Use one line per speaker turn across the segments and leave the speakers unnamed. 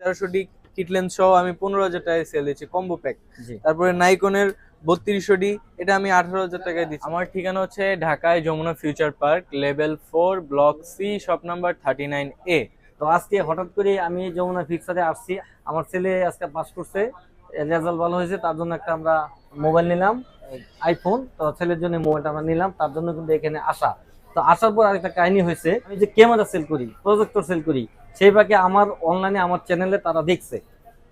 তেরোশো D kit lens সহ আমি পনেরো হাজার টাকায় সেল দিচ্ছি কম্বো প্যাক তারপরে নাইকনের বত্রিশশো ডি এটা আমি আঠারো হাজার টাকায় দিচ্ছি আমার ঠিকানা হচ্ছে ঢাকায় Jamuna future park level four block C shop number thirty nine A
তো আজকে হঠাৎ করে আমি যমুনা ফিক্সারে আসছি। আমার ছেলে আজকে পাস করছে রেজাল্ট ভালো হয়েছে তার জন্য একটা আমরা মোবাইল নিলাম আইফোন তো ছেলের জন্য মোবাইলটা আমরা নিলাম তার জন্য কিন্তু এখানে আসা। তো আসার পর আরেকটা কাহিনী হয়েছে আমি যে ক্যামেরা সেল করি প্রজেক্টর সেল করি সেই বাকি আমার অনলাইনে আমার চ্যানেলে তারা দেখছে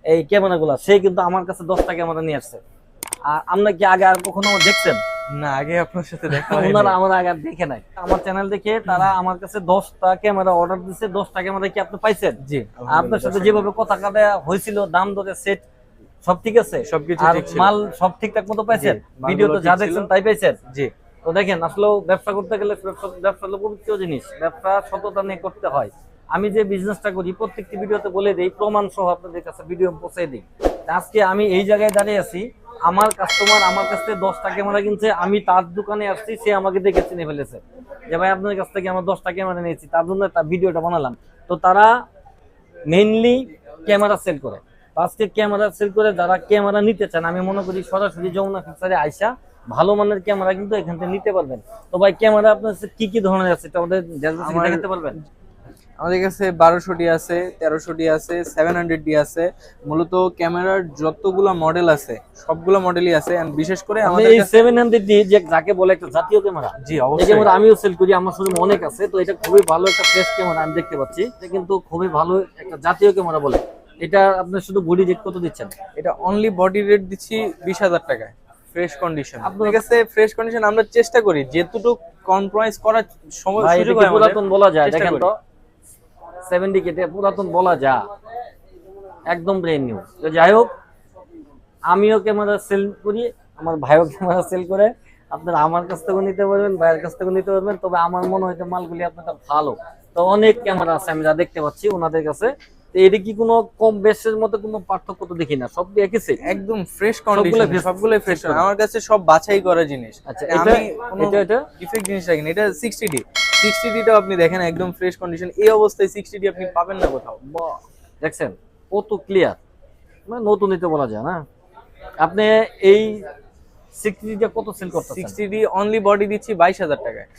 এই ক্যামেরাগুলো সে কিন্তু আমার কাছে দশটা ক্যামেরা নিয়ে আসছে। আর আমরা কি আগে আর কখনো দেখছেন?
না আগে আপনার সাথে দেখা
ওনারা আমার আগে দেখে নাই। আমার চ্যানেল দেখে তারা আমার কাছে দশটা ক্যামেরা অর্ডার দিচ্ছে দশটা ক্যামেরা কি আপনি পাইছেন?
জি
আপনার সাথে যেভাবে কথা কাটা হয়েছিল দাম দরে সেট সব ঠিক আছে?
সবকিছু ঠিক
মাল সব ঠিকঠাক মতো পাইছেন? ভিডিও
তো
যা দেখছেন তাই পাইছেন?
জি।
তো দেখেন আসলেও ব্যবসা করতে গেলে ব্যবসা ব্যবসা হলো পবিত্র জিনিস। ব্যবসা সততা নিয়ে করতে হয়। আমি যে বিজনেসটা করি প্রত্যেকটি ভিডিওতে বলে দিই প্রমাণ সহ আপনাদের কাছে ভিডিও পৌঁছে দিই। আজকে আমি এই জায়গায় দাঁড়িয়ে আছি আমার কাস্টমার আমার কাছ থেকে দশটা ক্যামেরা কিনছে আমি তার দোকানে আসছি সে আমাকে দেখে চিনে ফেলেছে। যে ভাই আপনার কাছ থেকে আমার দশটা ক্যামেরা নিয়েছি তার জন্য তার ভিডিওটা বানালাম। তো তারা মেইনলি ক্যামেরা সেল করে। আজকে ক্যামেরা সেল করে যারা ক্যামেরা নিতে চান আমি মনে করি সরাসরি যমুনা ফিক্সারে আইসা ভালো মানের ক্যামেরা কিন্তু এখান থেকে নিতে পারবেন। তো ভাই ক্যামেরা আপনার কাছে কি কি ধরনের আছে? এটা আমাদের দেখাতে পারবেন?
আমাদের কাছে বারোশো ডি আছে তেরোশো ডি আছে সেভেন হান্ড্রেড ডি আছে। মূলত ক্যামেরার যতগুলো মডেল আছে সবগুলো মডেলই আছে। বিশেষ করে আমাদের
এই সেভেন হান্ড্রেড যে যাকে বলে একটা জাতীয় ক্যামেরা
জি অবশ্যই।
ক্যামেরা আমিও সেল করি আমার শোরুম অনেক আছে তো এটা খুবই ভালো একটা ফ্রেশ ক্যামেরা আমি দেখতে পাচ্ছি। এটা কিন্তু খুবই ভালো একটা জাতীয় ক্যামেরা বলে। এটা আপনি শুধু বডি রেট কত দিচ্ছেন?
এটা অনলি বডি রেট দিচ্ছি বিশ হাজার টাকায় ফ্রেশ কন্ডিশন
আপনার-
আপনার কাছে ফ্রেশ কন্ডিশন আমরা চেষ্টা করি যেটুকু কম্প্রোমাইজ করার সময় সুযোগ
বলা যায়? দেখেন তো সেভেন্টি কেটে পুরাতন বলা যায় একদম ব্রেন নিউ তো যাই হোক আমিও ক্যামেরা সেল করি আমার ভাইও ক্যামেরা সেল করে আপনারা আমার কাছ থেকেও নিতে পারবেন ভাইয়ের কাছ থেকেও নিতে পারবেন তবে আমার মনে হয় যে মালগুলি আপনাদের ভালো। তো অনেক ক্যামেরা আছে আমি যা দেখতে পাচ্ছি ওনাদের কাছে। এটা কি কোনো কম বেশের মধ্যে কোনো পার্থক্য তো দেখি না সব একই?
একদম ফ্রেশ কন্ডিশন সবগুলো ফ্রেশ আমার কাছে সব বাছাই করা জিনিস।
আচ্ছা এটা এটা এটা?
ডিফেক্ট জিনিস এটা সিক্সটি ডি সিক্সটি ডিটাও আপনি দেখেন একদম ফ্রেশ কন্ডিশন এই অবস্থায় সিক্সটি ডি আপনি পাবেন না কোথাও।
দেখছেন? কত ক্লিয়ার মানে নতুন নিতে বলা যায় না। আপনি এই কত সেল করতেছেন?
সিক্সটি ডি অনলি বডি দিচ্ছি বাইশ হাজার টাকায়।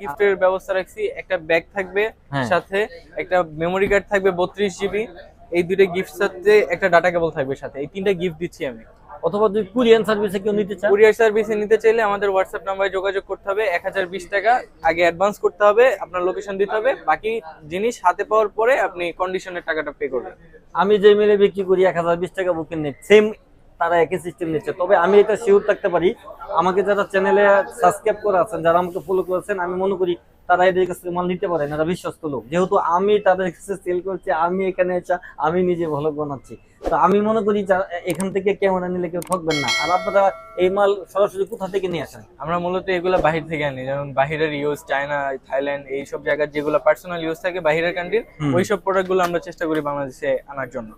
গিফটের ব্যবস্থা রাখছি একটা ব্যাগ থাকবে
হ্যাঁ।
সাথে একটা মেমোরি কার্ড থাকবে বত্রিশ জিবি এই দুটো গিফট সাথে একটা ডাটা কেবল থাকবে সাথে। এই তিনটা গিফট দিচ্ছি আমি।
অথবা যদি কুরিয়ান সার্ভিসে কেউ নিতে চান
কুরিয়ার সার্ভিসে নিতে চাইলে আমাদের হোয়াটসঅ্যাপ নাম্বারে যোগাযোগ করতে হবে এক হাজার বিশ টাকা আগে অ্যাডভান্স করতে হবে আপনার লোকেশন দিতে হবে বাকি জিনিস হাতে পাওয়ার পরে আপনি কন্ডিশনের টাকাটা পে করবেন।
আমি যে মেলে বিক্রি করি এক হাজার বিশ টাকা বুকিং নিই সেম তারা একই সিস্টেম নিচ্ছে। তবে আমি এটা শিওর থাকতে পারি আমাকে যারা চ্যানেলে সাবস্ক্রাইব করে আছেন যারা আমাকে ফলো করেছেন আমি মনে করি তারা এদের কাছ থেকে মাল নিতে পারেন এরা বিশ্বস্ত লোক। যেহেতু আমি তাদের কাছে সেল করছি আমি এখানে আমি নিজে ভালো বানাচ্ছি। তো আমি মনে করি এখান থেকে ক্যামেরা নিলে কেউ ঠকবেন না। আর আপনারা এই মাল সরাসরি কোথা থেকে নিয়ে আসেন?
আমরা মূলত এগুলো বাহির থেকে আনি যেমন বাহিরের ইউজ চায়না থাইল্যান্ড এইসব জায়গার যেগুলো পার্সোনাল ইউজ থাকে বাহিরের কান্ট্রির
হুম।
ওইসব প্রোডাক্টগুলো আমরা চেষ্টা করি বাংলাদেশে আনার জন্য।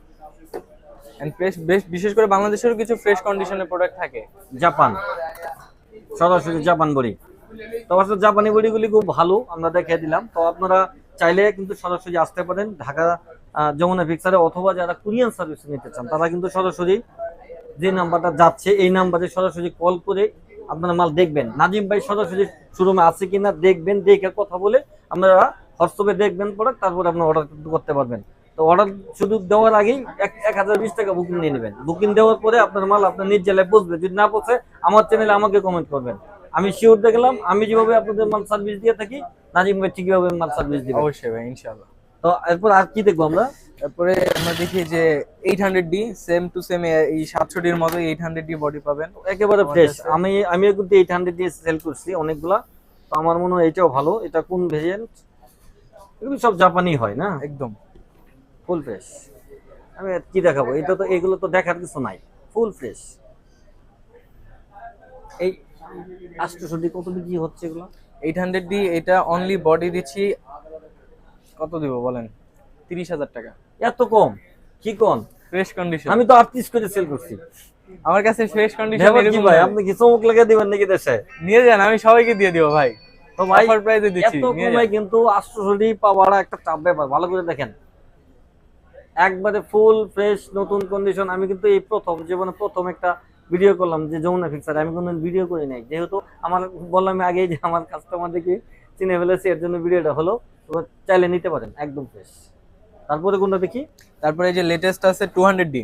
And বেশ- বেশ বিশেষ করে বাংলাদেশেরও কিছু ফ্রেশ কন্ডিশনের প্রোডাক্ট থাকে।
জাপান। সরাসরি জাপান বড়ি। তো আসলে জাপানি বড়িগুলি খুব ভালো আমরা দেখে দিলাম। তো আপনারা চাইলে কিন্তু সরাসরি আসতে পারেন। ঢাকা যমুনা ফিক্সারে অথবা যারা কুরিয়ান সার্ভিস নিতে চান, তারা কিন্তু সরাসরি যে নাম্বারটা যাচ্ছে, এই নাম্বারে সরাসরি কল করে আপনারা মাল দেখবেন। নাজিম ভাই সরাসরি শোরুমে আছে কিনা দেখবেন, দেখে কথা বলে আপনারা হোয়াটসঅ্যাপে দেখবেন প্রোডাক্ট তারপর আপনার অর্ডার করতে পারবেন। তো অর্ডার শুধু দেওয়ার আগেই এক এক হাজার বিশ টাকা বুকিং নিয়ে নেবেন। বুকিং দেওয়ার পরে আপনার মাল আপনার নিজ জেলায় পৌঁছবে। যদি না পৌঁছে, আমার চ্যানেলে আমাকে কমেন্ট করবেন। আমি শিওর দেখলাম, আমি যেভাবে আপনাদের মাল সার্ভিস দিয়ে থাকি, নাজিম ভাই ঠিকভাবে মাল সার্ভিস দিবে।
অবশ্যই ভাই ইনশাল্লাহ
তো এরপর আর কি দেখব আমরা?
তারপরে আমরা দেখি যে eight hundred D same to same এই সাতশো ডির মতো এইট হান্ড্রেড ডি বডি পাবেন।
একেবারে ফ্রেশ আমি আমিও কিন্তু এইট হান্ড্রেড দিয়ে সেল করছি অনেকগুলা। তো আমার মনে হয় এটাও ভালো। এটা কোন ভেরিয়েন্ট এগুলো সব জাপানি হয় না?
একদম।
ফুল ফ্রেশ আমি কি দেখাবো? এটা তো এগুলো তো দেখার কিছু নাই। ফুল ফ্রেশ এই আষ্টশো কত বিক্রি হচ্ছে এগুলো?
এইট হান্ড্রেড ডি এটা অনলি বডি দিচ্ছি কত দিব বলেন? তিরিশ হাজার টাকা।
এত কম? কি কোন
ফ্রেশ কন্ডিশন
আমি তো আটত্রিশ করে সেল করছি।
আমার কাছে ফ্রেশ কন্ডিশন
কি ভাই? আপনি কি চমক লেগে দিবেন নাকি দেশে?
নিয়ে যান আমি সবাইকে দিয়ে দিব ভাই।
তো ভাই
অফার প্রাইসে দিচ্ছি
এত কমে কিন্তু আষ্টশো পাওয়াটা একটা চাপ ব্যাপার। ভালো করে দেখেন। একবারে ফুল ফ্রেশ নতুন কন্ডিশন আমি কিন্তু এই প্রথম জীবনে প্রথম একটা ভিডিও করলাম যে যমুনা ফিক্সার আমি কোনো ভিডিও করি নাই। যেহেতু আমার বললাম আমি আগেই যে আমার কাস্টমারদেরকে চিনে ফেলেছি এর জন্য ভিডিওটা হলো। তো চাইলে নিতে পারেন একদম ফ্রেশ তারপরে কোনটা দেখি?
তারপরে এই যে লেটেস্ট আছে two hundred D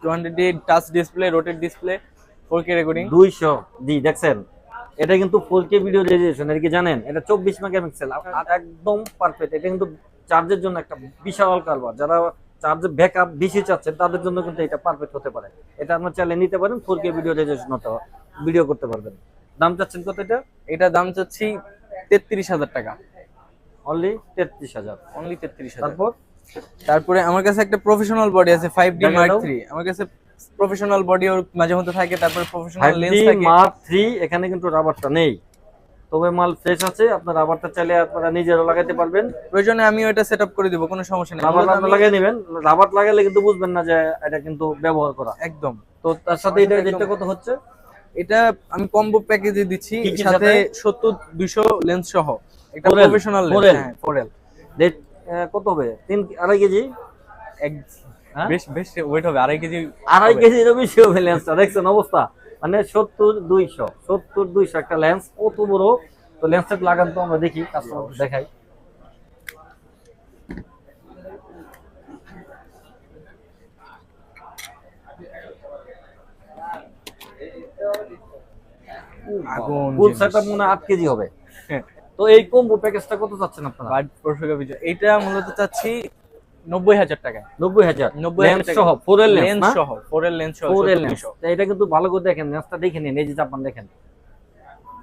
two hundred D touch display rotate display four K recording
দুইশো। জি দেখছেন? এটা কিন্তু ফোর কে ভিডিও রেজুলেশন এটা কি জানেন? এটা চব্বিশ মেগাপিক্সেল একদম পারফেক্ট এটা কিন্তু চার্জের জন্য একটা বিশাল কারবার। যারা চার্জের ব্যাকআপ বেশি চাচ্ছেন তাদের জন্য কিন্তু এটা পারফেক্ট হতে পারে। এটা আপনার চাইলে নিতে পারেন ফোর কে ভিডিও রেজুলেশন হতে ভিডিও করতে পারবেন। দাম চাচ্ছেন কত এটা?
এটা দাম চাচ্ছি তেত্রিশ হাজার টাকা।
অনলি তেত্রিশ হাজার।
অনলি তেত্রিশ হাজার।
তারপর?
তারপরে আমার কাছে একটা প্রফেশনাল বডি আছে ফাইভ ডি
দেখা
মার্ক
দাও।
থ্রি আমার কাছে প্রফেশনাল বডি ওর মাঝে মধ্যে থাকে তারপরে প্রফেশনাল লেন্স থাকে।
মার্ক থ্রি এখানে কিন্তু রাবারটা নেই। তবে মাল ফ্রেশ আছে আপনার রাবারটা চাইলে আপনারা নিজেরও লাগাতে পারবেন।
প্রয়োজনে আমি ওটা সেট আপ করে দিব কোনো সমস্যা নেই।
রাবার আপনি লাগিয়ে নেবেন রাবার লাগালে কিন্তু বুঝবেন না যে এটা কিন্তু ব্যবহার করা।
একদম।
তো তার সাথে এটা
একদম।
কত হচ্ছে?
এটা আমি কম্বো প্যাকেজে দিচ্ছি সাথে
সাথে?
সত্তর দুইশো লেন্স সহ। এটা প্রফেশনাল
4L
লেন্স হ্যাঁ 4L
রেট কত হবে? তিন আড়াই কেজি?
এক
হ্যাঁ?
বেশ বেশ ওয়েট হবে আড়াই কেজি
আড়াই
হবে।
কেজির বেশি হবে লেন্সটা দেখছেন অবস্থা? মানে সত্তর দুইশো সত্তর দুইশো একটা লেন্স কত বড়? তো লেন্সটা লাগান তো আমরা দেখি কাস্টমার দেখাই।
আগুন
ফুল সেটআপ মনে হয় আট কেজি হবে।
হ্যাঁ।
তো এই কম্বো প্যাকেজটা কত চাচ্ছেন আপনারা?
এটা মূলত চাচ্ছি নব্বই হাজার টাকা
নব্বই হাজার?
নব্বই
লেন্স সহ ফোরের
লেন্স সহ ফোরের লেন্স সহ
ফোরের
70
লেন্স
দুইশো।
এটা কিন্তু ভালো করে দেখেন লেন্সটা দেখে নিন এই যে জাপান দেখেন।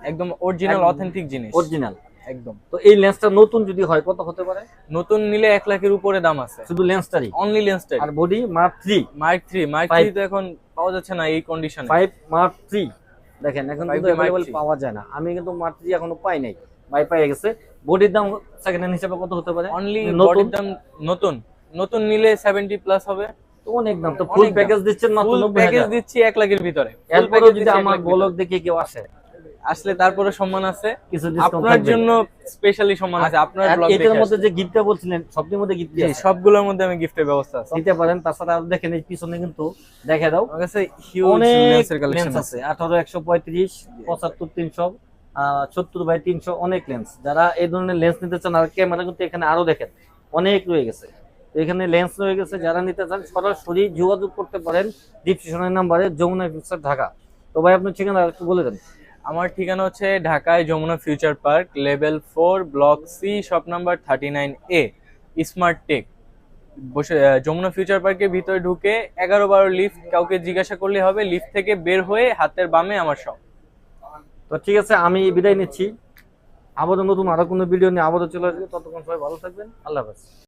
একদম অরিজিনাল অথেন্টিক জিনিস।
অরিজিনাল
একদম।
তো এই লেন্সটা নতুন যদি হয় কত হতে পারে?
নতুন নিলে এক লাখের উপরে দাম আছে।
শুধু লেন্সটারই
অনলি লেন্সটাই
আর body mark three
mark three mark. Three তো এখন পাওয়া যাচ্ছে না এই কন্ডিশনে
ফাইভ মার্ক থ্রি দেখেন এখন
Five
কিন্তু অ্যাভেলেবল পাওয়া যায় না। আমি কিন্তু মার্ক থ্রি এখনও পাই নাই। পাই গেছে। বডির দাম সেকেন্ড হ্যান্ড হিসেবে কত হতে পারে?
অনলি বডির দাম নতুন। নতুন নিলে সেভেন্টি প্লাস হবে।
অনেক দাম তো ফুল প্যাকেজ দিচ্ছেন মাত্র
ফুল
নব্বই
প্যাকেজ দিচ্ছি এক লাখের ভিতরে। Full
যদি আমার ব্লগ দেখে কেউ আসে?
আসলে তারপরে সম্মান আছে।
কিছু
আপনার জন্য স্পেশালি সম্মান আছে। আপনার ব্লগ
এটার মধ্যে যে গিফটটা বলছিলেন সবটির মধ্যে গিফট আছে।
সবগুলোর মধ্যে আমি গিফটের ব্যবস্থা আছে।
নিতে পারেন তাছাড়া আর দেখেন এই পিছনে কিন্তু দেখে দাও।
আমার কাছে হিউজ লেন্সের কালেকশন আছে।
আছে। আঠারো একশো পঁয়ত্রিশ পঁচাত্তর তিনশো। সত্তর বাই তিনশো অনেক লেন্স যারা এই ধরনের লেন্স নিতে চান, আর ক্যামেরা কিন্তু এখানে আরও দেখেন, অনেক রয়ে গেছে। এখানে লেন্স রয়ে গেছে, যারা নিতে চান, সরাসরি যোগাযোগ করতে পারেন ডিসক্রিপশনের নাম্বারে যমুনা ফিউচার ঢাকা। তো ভাই, আপনার ঠিকানা একটু বলে দেন।
আমার ঠিকানা হচ্ছে ঢাকায় Jamuna future park level four block C shop number thirty nine A smart tech বসে যমুনা ফিউচার পার্কের ভিতরে ঢুকে এগারো বারো লিফট কাউকে জিজ্ঞাসা করলে হবে লিফট থেকে বের হয়ে হাতের বামে আমার শপ
তো ঠিক আছে, আমি বিদায় নিচ্ছি। আবারও নতুন আরও কোনো ভিডিও নিয়ে আবারও চলে আসবে। ততক্ষণ সবাই ভালো থাকবেন। আল্লাহ হাফেজ।